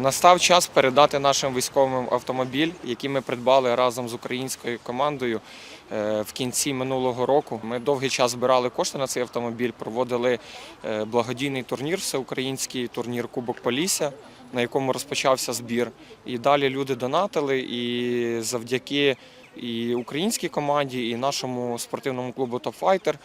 Настав час передати нашим військовим автомобіль, який ми придбали разом з українською командою е, в кінці минулого року. Ми довгий час збирали кошти на цей автомобіль, проводили е, благодійний турнір, всеукраїнський турнір Кубок Полісся, на якому розпочався збір. І далі люди донатили, і завдяки і українській команді, і нашому спортивному клубу Топ Файтер е,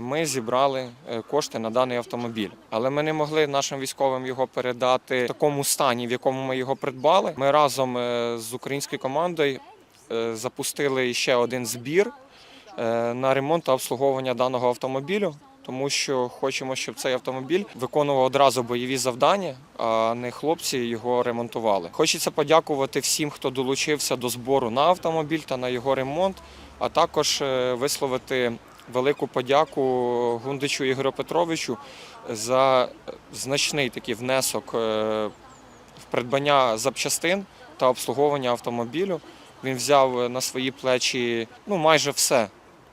ми зібрали е, кошти на даний автомобіль. Але ми не могли нашим військовим його передати в такому стані, в якому ми його придбали. Ми разом е, з українською командою е, запустили ще один збір е, на ремонт та обслуговування даного автомобілю. Тому що хочемо, щоб цей автомобіль виконував одразу бойові завдання, а не хлопці його ремонтували. Хочеться подякувати всім, хто долучився до збору на автомобіль та на його ремонт, а також е, висловити велику подяку Гундичу Ігорю Петровичу за значний такий внесок е, в придбання запчастин та обслуговування автомобілю. Він взяв на свої плечі ну, майже все.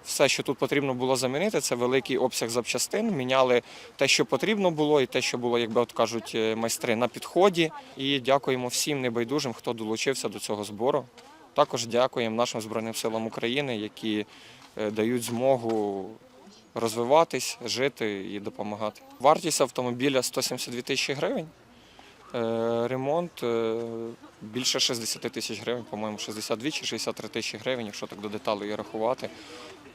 Все, що тут потрібно було замінити, це великий обсяг запчастин. Міняли те, що потрібно було, і те, що було, як би от кажуть, е, майстри на підході. І дякуємо всім небайдужим, хто долучився до цього збору. Також дякуємо нашим Збройним силам України, які е, дають змогу розвиватись, жити і допомагати. Вартість автомобіля 172 тисячі гривень. Е, Ремонт е, більше 60 тисяч гривень, по-моєму, 62 чи 63 тисячі гривень, якщо так до деталей рахувати.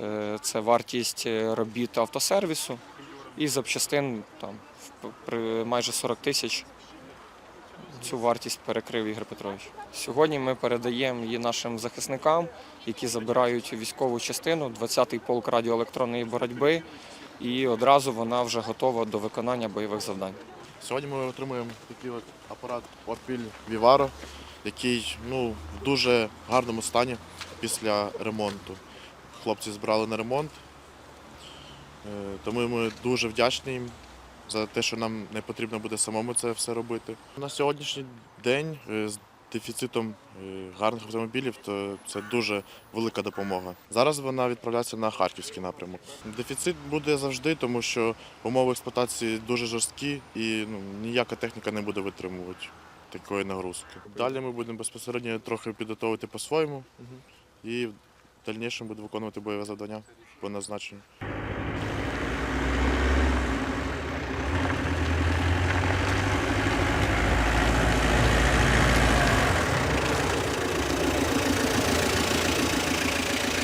Е, Це вартість е, робіт автосервісу і запчастин там майже 40 тисяч. Цю вартість перекрив Ігор Петрович. Сьогодні ми передаємо її нашим захисникам, які забирають військову частину, 20-й полк радіоелектронної боротьби, і одразу вона вже готова до виконання бойових завдань. Сьогодні ми отримуємо такий от апарат Orpil Vivaro, який ну, в дуже гарному стані після ремонту. Хлопці збирали на ремонт, Е, тому ми дуже вдячні їм за те, що нам не потрібно буде самому це все робити. На сьогоднішній день е, з дефіцитом е, гарних автомобілів то це дуже велика допомога. Зараз вона відправляється на харківський напрямок. Дефіцит буде завжди, тому що умови експлуатації дуже жорсткі і ну, ніяка техніка не буде витримувати такої нагрузки. Далі ми будемо безпосередньо трохи підготовити по-своєму і в дальнішому будемо виконувати бойове завдання по назначенню.